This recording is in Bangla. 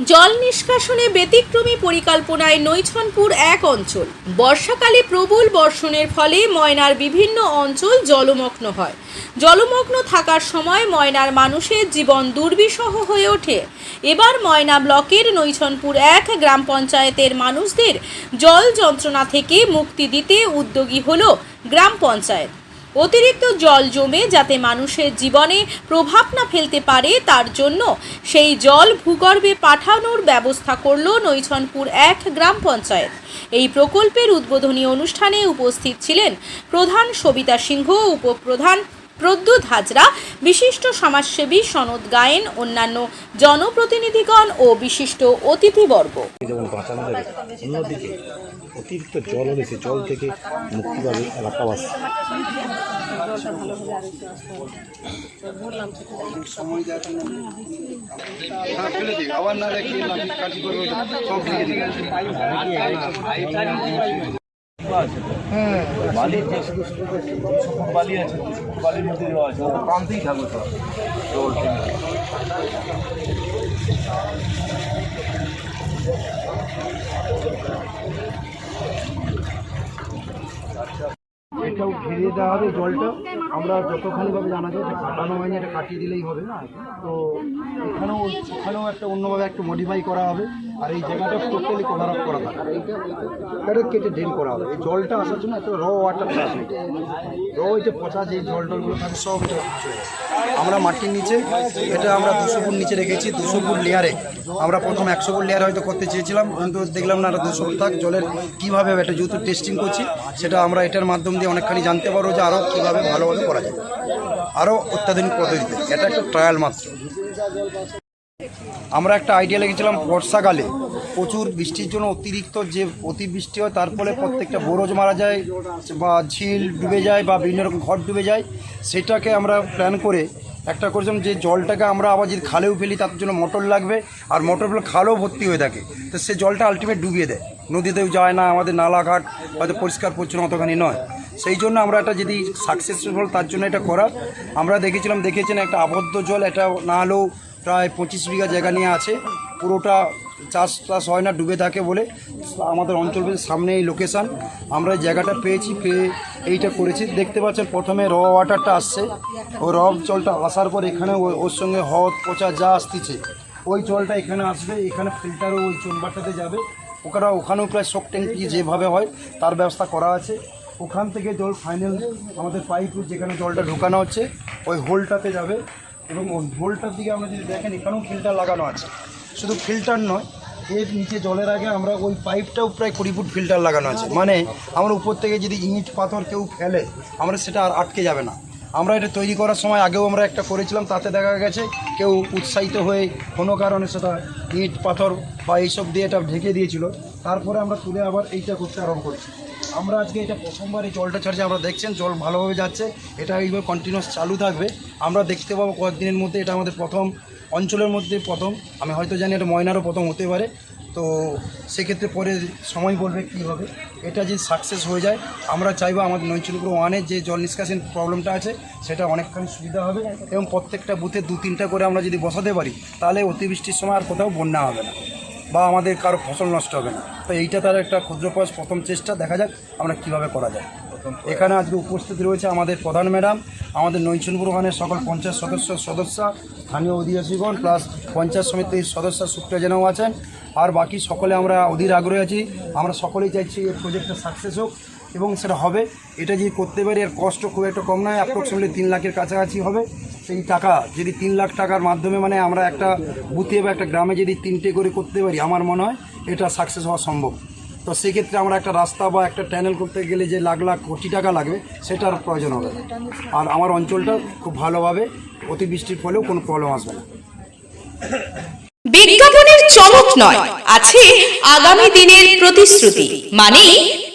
জল নিষ্কাশনে ব্যতিক্রমী পরিকল্পনায় নৈছনপুর এক অঞ্চল। বর্ষাকালে প্রবল বর্ষণের ফলে ময়নার বিভিন্ন অঞ্চল জলমগ্ন হয়। জলমগ্ন থাকার সময় ময়নার মানুষের জীবন দুর্বিষহ হয়ে ওঠে। এবার ময়না ব্লকের নৈছনপুর এক গ্রাম পঞ্চায়েতের মানুষদের জল যন্ত্রণা থেকে মুক্তি দিতে উদ্যোগী হল গ্রাম পঞ্চায়েত। অতিরিক্ত জল জমে যাতে মানুষের জীবনে প্রভাব না ফেলতে পারে, তার জন্য সেই জল ভূগর্ভে পাঠানোর ব্যবস্থা করল নৈছনপুর এক গ্রাম পঞ্চায়েত। এই প্রকল্পের উদ্বোধনী অনুষ্ঠানে উপস্থিত ছিলেন প্রধান সবিতা সিংহ, উপপ্রধান প্রদ্যুৎ হাজরা বিশিষ্ট সমাজসেবী সনদ গায়েন অন্যান্য জনপ্রতিনিধিগণ ও বিশিষ্ট অতিথিবর্গ। যেমন বাঁচানো যাবে অন্যদিকে অতিরিক্ত জল হলে সে জল থেকে মুক্তি পাবে এলাকাবাসী। আবার না সব হ্যাঁ যে শুধু শুধু শুকনো বালি আছে শুকনো বালির মধ্যে দেওয়া আছে। ওটা থাকবে এটাও ঘিরে দেওয়া হবে জলটা। আমরা যতখানিভাবে জানা যায় কাটানো হয়নি এটা কাটিয়ে দিলেই হবে না। তো এখানেও এখানেও একটা অন্যভাবে একটু মডিফাই করা হবে। আর এই জায়গাটা টোটালি কভার আপ করা এটা কেটে ড্রেন করা হবে। এই জলটা আসার জন্য র র পচা যে জল টলগুলো থাকে, সব এটা আমরা মাটির নিচে, এটা আমরা দুশো ফুট নিচে রেখেছি, দুশো ফুট লেয়ারে আমরা প্রথম একশো ফুট লেয়ার হয়তো করতে চেয়েছিলাম, কিন্তু দেখলাম না দুশো ফুট থাক, জলের কীভাবে এটা যেহেতু টেস্টিং করছি, সেটা আমরা এটার মাধ্যম দিয়ে অনেকখানি জানতে পারব যে আরও কীভাবে ভালোভাবে করা যায়। আরও অত্যাধুনিক পদ্ধতিতে, এটা একটা ট্রায়াল মাত্র। আমরা একটা আইডিয়া লেগেছিলাম বর্ষাকালে। প্রচুর বৃষ্টির জন্য অতিরিক্ত যে অতিবৃষ্টি হয়, তার ফলে প্রত্যেকটা বোরজ মারা যায় বা ঝিল ডুবে যায় বা বিভিন্ন রকম ঘর ডুবে যায়। সেটাকে আমরা প্ল্যান করে একটা করেছিলাম যে জলটাকে আমরা আবার যদি খালেও ফেলি তার জন্য মোটর লাগবে আর মোটর ফেলে খালেও ভর্তি হয়ে থাকে। তো সে জলটা আলটিমেট ডুবিয়ে দেয়। নদীতেও যায় না, আমাদের নালাঘাট হয়তো পরিষ্কার পরিচ্ছন্ন অতখানি নয়। সেই জন্য আমরা একটা যদি সাকসেসফুল তার জন্য এটা করা আমরা দেখেছিলাম, দেখেছেন একটা আবদ্ধ জল, এটা না হলেও প্রায় পঁচিশ বিঘা জায়গা নিয়ে আছে। পুরোটা চাষ টাস হয় না, ডুবে থাকে বলে। আমাদের অঞ্চল সামনে এই লোকেশান আমরা জায়গাটা পেয়েছি, পেয়ে এইটা করেছি। দেখতে পাচ্ছেন, প্রথমে র ওয়াটারটা আসছে। ওই র জলটা আসার পর এখানে ওর সঙ্গে হদ পচা যা আসতেছে, ওই জলটা এখানে আসবে। এখানে ফিল্টারও ওই চেম্বারটাতে যাবে। ওখানে, ওখানেও প্রায় শক ট্যাঙ্কি যেভাবে হয়, তার ব্যবস্থা করা আছে। ওখান থেকে জল ফাইনাল আমাদের পাইপ যেখানে জলটা ঢোকানো হচ্ছে, ওই হোলটাতে যাবে। এবং ওই হোলটার দিকে আমরা যদি দেখেন এখানেও ফিল্টার লাগানো আছে। শুধু ফিল্টার নয়, এর নিচে জলের আগে আমরা ওই পাইপটাও প্রায় কুড়ি ফুট ফিল্টার লাগানো আছে। মানে আমরা উপর থেকে যদি ইট, পাথর কেউ ফেলে, আমরা সেটা আর আটকে যাবে না। আমরা এটা তৈরি করার সময় আগেও আমরা একটা করেছিলাম, তাতে দেখা গেছে কেউ উৎসাহিত হয়ে কোনো কারণে সেটা ইট, পাথর বা এইসব দিয়ে এটা ঢেকে দিয়েছিল। তারপরে আমরা তুলে আবার এইটা করতে আরম্ভ করছি। আমরা আজকে এটা প্রথমবার এই জলটা ছাড়ছে আমরা দেখছেন, জল ভালোভাবে যাচ্ছে, এটা এইভাবে কন্টিনিউয়াস চালু থাকবে। আমরা দেখতে পাবো কয়েকদিনের মধ্যে এটা আমাদের প্রথম, অঞ্চলের মধ্যে প্রথম, আমি হয়তো জানি এটা ময়নারও প্রথম হতে পারে, তো সেক্ষেত্রে পরে সময় বলবে কী হবে। এটা যদি সাকসেস হয়ে যায়, আমরা চাইব আমাদের নৈচুলপুর ওয়ানের যে জল নিষ্কাশন প্রবলেমটা আছে, সেটা অনেকখানি সুবিধা হবে এবং প্রত্যেকটা বুথে দু তিনটা করে আমরা যদি বসাতে পারি, তাহলে অতিবৃষ্টির সময় আর কোথাও বন্যা হবে না। বা আমাদের কারও ফসল নষ্ট হবে না। তো এইটা তার একটা ক্ষুদ্র প্রয়াস, প্রথম চেষ্টা। দেখা যাক আমরা কীভাবে করা যায়। এখানে আজকে উপস্থিত রয়েছে আমাদের প্রধান ম্যাডাম, আমাদের নৈচনপুর ওখানের সকল পঞ্চায়েত সদস্য সদস্য, স্থানীয় অধিবাসীগণ, প্লাস পঞ্চায়েত সমিতির সদস্য সুপ্রিয়াজনও আছেন, আর বাকি সকলে আমরা অধীর আগ্রহী আছি। আমরা সকলেই চাইছি এই প্রজেক্টটা সাকসেস হোক, এবং সেটা হবে। এটা যদি করতে পারি, এর কষ্ট খুব একটা কম নয় অ্যাপ্রক্সিমেটলি তিন লাখের কাছাকাছি হবে। সেই টাকা, যদি তিন লাখ টাকার মাধ্যমে মানে আমরা একটা বুথে বা একটা গ্রামে যদি তিনটে করে করতে পারি, আমার মনে হয় এটা সাকসেস হওয়া সম্ভব তো সেক্ষেত্রে আমরা একটা রাস্তা বা একটা ট্যানেল করতে গেলে যে লাখ লাখ কোটি টাকা লাগবে, সেটার প্রয়োজন হবে। আর আমার অঞ্চলটা খুব ভালোভাবে অতিবৃষ্টির ফলেও কোনো প্রবলেম আসবে না বিজ্ঞাপনের চমক নয়, আছে আগামী দিনের প্রতিশ্রুতি মানে